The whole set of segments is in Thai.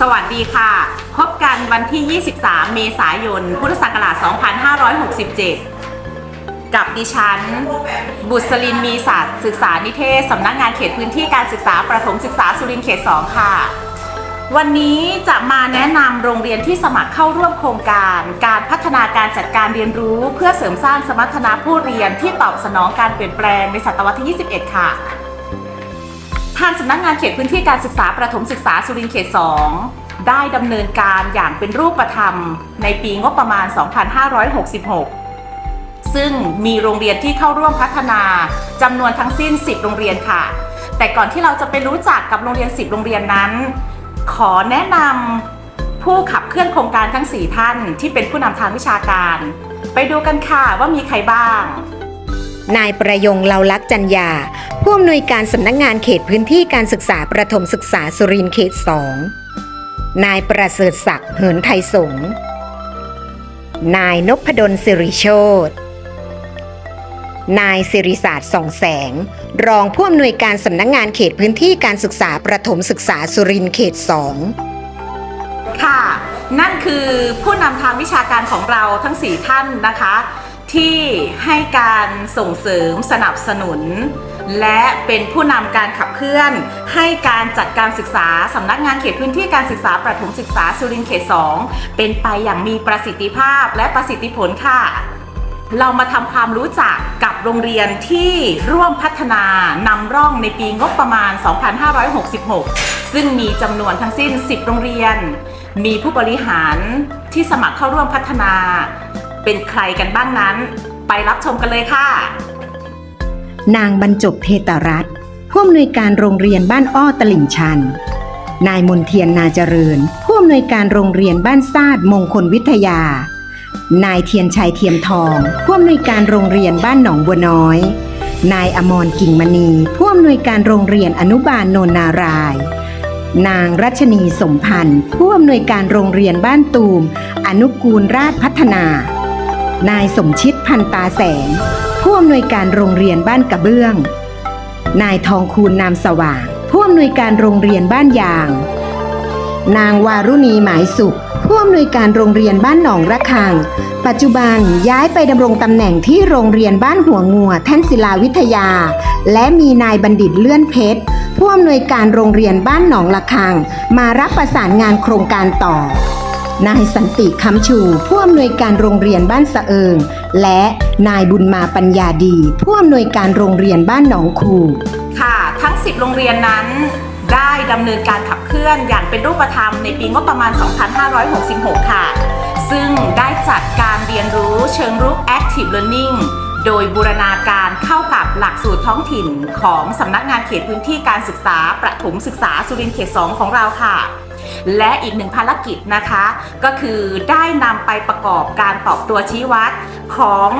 สวัสดีค่ะ พบกันวันที่ 23 เมษายน พุทธศักราช 2567 กับดิฉัน บุษลินมีศาสตร์ศึกษานิเทศ สำนักงานเขตพื้นที่การศึกษาประถมศึกษาสุรินทร์เขต 2 ค่ะ วันนี้จะมาแนะนำโรงเรียนที่สมัครเข้าร่วมโครงการ การพัฒนาการจัดการเรียนรู้ เพื่อเสริมสร้างสมรรถนะผู้เรียนที่ตอบสนองการเปลี่ยนแปลงในศตวรรษที่ 21 ค่ะ ทางสำนักงานเขตพื้นที่การศึกษาประถมศึกษาสุรินทร์เขต 2 ได้ดำเนินการอย่างเป็นรูปธรรม ในปีงบประมาณ 2566 ซึ่งมีโรงเรียนที่เข้าร่วมพัฒนาจำนวนทั้งสิ้น 10 โรงเรียนค่ะ แต่ก่อนที่เราจะไปรู้จักกับโรงเรียน 10 โรงเรียนนั้น ขอแนะนำผู้ขับเคลื่อนโครงการทั้ง 4 ท่านที่เป็นผู้นำทางวิชาการ ไปดูกันค่ะว่ามีใครบ้าง นายประยงเลาลักษณ์จันยา ผู้อำนวยการสำนักงานเขตพื้นที่การศึกษาประถมศึกษาสุรินทร์เขต2นายประเสริฐศักดิ์เหินไทยสงนายนพดลสิริโชตนายสิริศาสตร์ส่องแสง รองผู้อำนวยการสำนักงานเขตพื้นที่การศึกษาประถมศึกษาสุรินทร์เขต2ค่ะ นั่นคือผู้นำทางวิชาการของเราทั้ง 4 ท่านนะคะ ที่ให้การส่งเสริมสนับสนุน และเป็นผู้นำการขับเคลื่อน ให้การจัดการศึกษาสำนักงานเขตพื้นที่การศึกษาประถมศึกษาสุรินทร์เขต 2 เป็นไปอย่างมีประสิทธิภาพและประสิทธิผลค่ะ เรามาทำความรู้จักกับโรงเรียนที่ร่วมพัฒนานำร่องในปีงบประมาณ 2566 ซึ่งมีจำนวนทั้งสิ้น 10 โรงเรียน มีผู้บริหารที่สมัครเข้าร่วมพัฒนา เป็นใครกันบ้างนั้น ไปรับชมกันเลยค่ะ นางบรรจบเทตรัตน์ผู้อำนวยการโรงเรียนบ้านอ้อตลิ่งชัน นายมนเทียนนาเจริญ ผู้อำนวยการโรงเรียนบ้านซาดมงคลวิทยา นายเทียนชัยเทียมทองผู้อำนวยการโรงเรียนบ้านหนองบัวน้อย นายอมรกิ่งมณีผู้อำนวยการโรงเรียนอนุบาลโนนนาราย นางรัชนีสมพันธ์ ผู้อำนวยการโรงเรียนบ้านตูม อนุกูลราชพัฒนา นายสมชิตพันตาแสง ผู้อำนวยการโรงเรียนบ้านกระเบื้อง นายทองคูณนามสว่าง ผู้อำนวยการโรงเรียนบ้านยาง นางวารุณีหมายสุข ผู้อำนวยการโรงเรียนบ้านหนองระคัง ปัจจุบันย้ายไปดำรงตำแหน่งที่โรงเรียนบ้านหัวงัว แท่นศิลาวิทยา และมีนายบัณฑิตเลื่อนเพชรผู้อำนวยการโรงเรียนบ้านหนองระคัง มารับประสานงานโครงการต่อ นายสันติคำชู ผู้อำนวยการโรงเรียนบ้านสะเอิง และนายบุญมาปัญญาดี ผู้อำนวยการโรงเรียนบ้านหนองคูค่ะ ทั้ง 10 โรงเรียนนั้นได้ดำเนินการขับเคลื่อนอย่างเป็นรูปธรรมในปีงบประมาณ 2566 ค่ะ ซึ่งได้จัดการเรียนรู้เชิงรุก Active Learning โดยบูรณาการเข้ากับหลักสูตรท้องถิ่นของสำนักงานเขตพื้นที่การศึกษาประถมศึกษาสุรินทร์เขต 2 ของเราค่ะ และอีกหนึ่งภารกิจนะคะ ก็คือได้นำไปประกอบการตอบตัวชี้วัดของ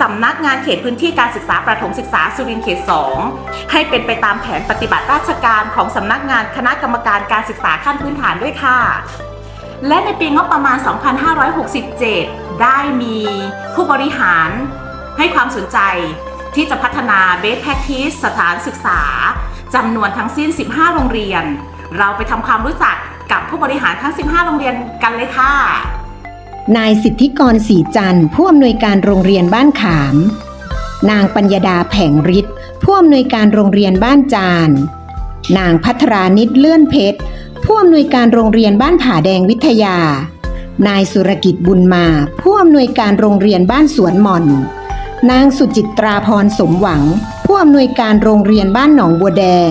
สำนักงานเขตพื้นที่การศึกษาประถมศึกษาสุรินทร์เขต 2 ให้เป็นไปตามแผนปฏิบัติราชการของสำนักงานคณะกรรมการการศึกษาขั้นพื้นฐานด้วยค่ะ และในปีงบประมาณ 2567 ได้มีผู้บริหารให้ความสนใจที่จะพัฒนา Best Practice สถานศึกษาจำนวนทั้งสิ้น 15 โรงเรียน เราไปทำความรู้จัก กับผู้บริหารทั้ง 15 โรงเรียนกันเลยค่ะ นายสิทธิกรศรีจันทร์ผู้อำนวยการโรงเรียนบ้านขาม นางปัญญดาแผงฤทธิ์ผู้อำนวยการโรงเรียนบ้านจาน นางพัทรานิดเลื่อนเพชร ผู้อำนวยการโรงเรียนบ้านผาแดงวิทยา นายสุรกิจบุญมา ผู้อำนวยการโรงเรียนบ้านสวนหม่อน นางสุจิตราพรสมหวัง ผู้อำนวยการโรงเรียนบ้านหนองบัวแดง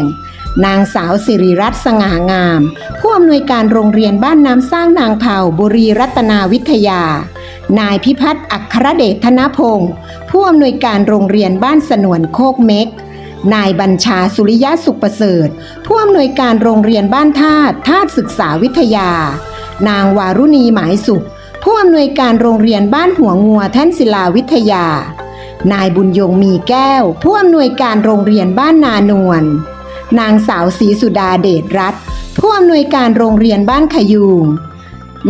นางสาวสิริรัตน์สง่างาม ผู้อำนวยการโรงเรียนบ้านน้ำสร้างนางเผาบุรีรัตนาวิทยา นายพิพัฒน์อัครเดชธนพงศ์ผู้อำนวยการโรงเรียนบ้านสนวนโคกเม็ก นายบัญชาสุริยะสุขประเสริฐ ผู้อำนวยการโรงเรียนบ้านธาตุธาตุศึกษาวิทยา นางวารุณีหมายสุข ผู้อำนวยการโรงเรียนบ้านหัวงัวแท่นศิลาวิทยา นายบุญยงมีแก้ว ผู้อำนวยการโรงเรียนบ้านนานวล นางสาวศรีสุดาเดชรัตน์ผู้อำนวยการโรงเรียนบ้านขยูง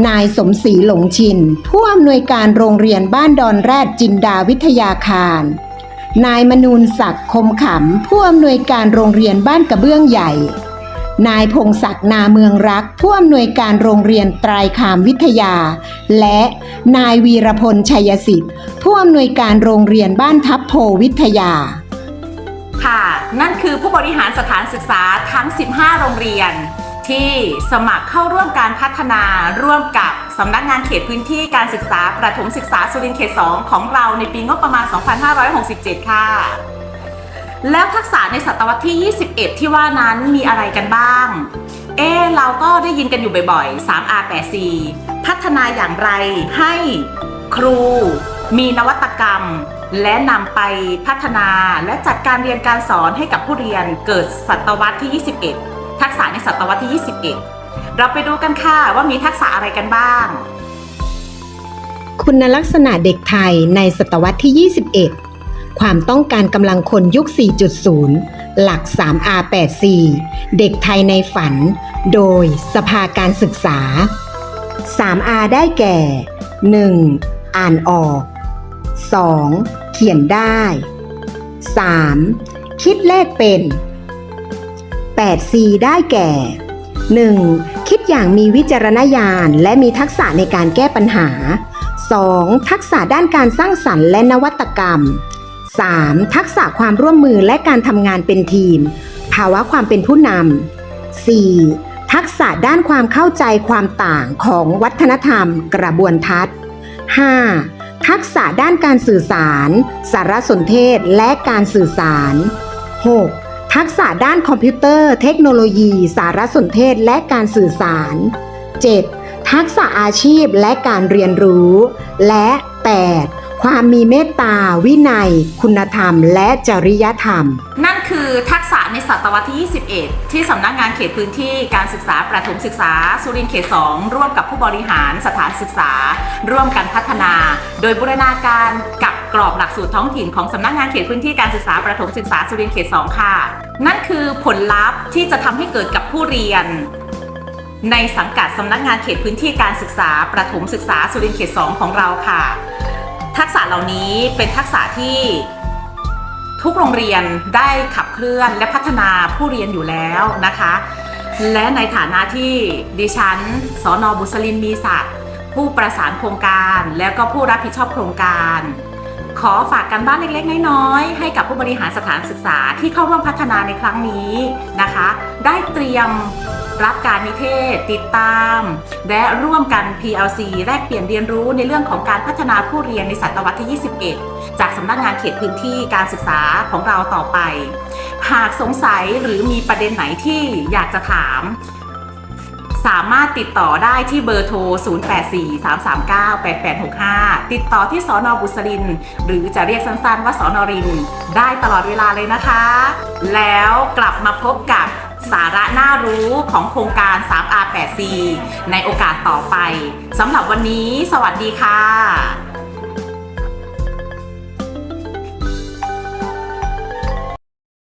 นายสมศรีหลงชิน ผู้อำนวยการโรงเรียนบ้านดอนแรดจินดาวิทยาคาร นายมนูนศักดิ์คมขำ ผู้อำนวยการโรงเรียนบ้านกระเบื้องใหญ่ นายพงศักดิ์นาเมืองรัก ผู้อำนวยการโรงเรียนไตรคามวิทยา และนายวีรพลชัยสิทธิ์ ผู้อำนวยการโรงเรียนบ้านทับโพวิทยา ค่ะ นั่นคือผู้บริหารสถานศึกษาทั้ง 15 โรงเรียน ที่สมัครเข้าร่วมการพัฒนาร่วมกับสำนักงานเขตพื้นที่การศึกษาประถมศึกษาสุรินทร์เขต 2 ของเราในปีงบประมาณ 2567 ค่ะ แล้วทักษะในศตวรรษที่ 21 ที่ว่านั้นมีอะไรกันบ้าง เอ๊เราก็ได้ยินกันอยู่บ่อยๆ 3R 8 C พัฒนาอย่างไรให้ครู มีนวัตกรรม และนำไปพัฒนาและจัดการเรียนการสอนให้กับผู้เรียนเกิดศตวรรษที่ 21 ทักษะในศตวรรษที่ 21 เราไปดูกันค่ะว่ามีทักษะอะไรกันบ้าง คุณลักษณะเด็กไทยในศตวรรษที่ 21 ความต้องการกำลังคนยุค 4.0 หลัก 3R 8 C เด็กไทยในฝัน โดยสภาการศึกษา 3R ได้แก่ 1. อ่านออก 2. เขียนได้ 3. คิดเลขเป็น 8C ได้แก่ 1. คิดอย่างมีวิจารณญาณและมีทักษะในการแก้ปัญหา 2. ทักษะด้านการสร้างสรรค์และนวัตกรรม 3. ทักษะความร่วมมือและการทำงานเป็นทีม ภาวะความเป็นผู้นำ 4. ทักษะด้านความเข้าใจความต่างของวัฒนธรรม กระบวนทัศน์ 5. ทักษะด้านการสื่อสาร สารสนเทศและการสื่อสาร 6. ทักษะด้านคอมพิวเตอร์ เทคโนโลยี สารสนเทศและการสื่อสาร 7. ทักษะอาชีพและการเรียนรู้ และ 8. ความมีเมตตา วินัย คุณธรรม และจริยธรรม นั่นคือทักษะในศตวรรษที่ 21 ที่สำนักงานเขตพื้นที่การศึกษาประถมศึกษา สุรินทร์เขต 2 ร่วมกับผู้บริหารสถานศึกษา ร่วมกันพัฒนา โดยบูรณาการกับกรอบหลักสูตรท้องถิ่นของสำนักงานเขตพื้นที่การศึกษาประถมศึกษาสุรินทร์เขต 2 ค่ะ นั่นคือผลลัพธ์ที่จะทำให้เกิดกับผู้เรียนในสังกัดสำนักงานเขตพื้นที่การศึกษาประถมศึกษาสุรินทร์เขต 2 ของเราค่ะ ทักษะเหล่านี้เป็นทักษะที่ทุกโรงเรียนได้ขับเคลื่อนและพัฒนาผู้เรียนอยู่แล้วนะคะ และในฐานะที่ดิฉันสอนอบุษลินมีศักดิ์ผู้ประสานโครงการ แล้วก็ผู้รับผิดชอบโครงการ อฝากกันบ้านเล็กๆ น้อยๆ ให้กับผู้บริหารสถานศึกษาที่เข้าร่วมพัฒนาในครั้งนี้นะคะ ได้เตรียมรับการนิเทศ ติดตาม และร่วมกัน PLC แลกเปลี่ยนเรียนรู้ในเรื่องของการพัฒนาผู้เรียนในศตวรรษที่ 21 จากสำนักงานเขตพื้นที่การศึกษาของเราต่อไป หากสงสัยหรือมีประเด็นไหนที่อยากจะถาม สามารถติดต่อได้ที่เบอร์โทร 0843398865 ติดต่อที่สอนอบุษริน หรือจะเรียกสั้นๆว่าสอนอริน ได้ตลอดเวลาเลยนะคะ แล้วกลับมาพบกับสาระน่ารู้ของโครงการ 3R8C ในโอกาสต่อไปสำหรับวันนี้ สวัสดีค่ะ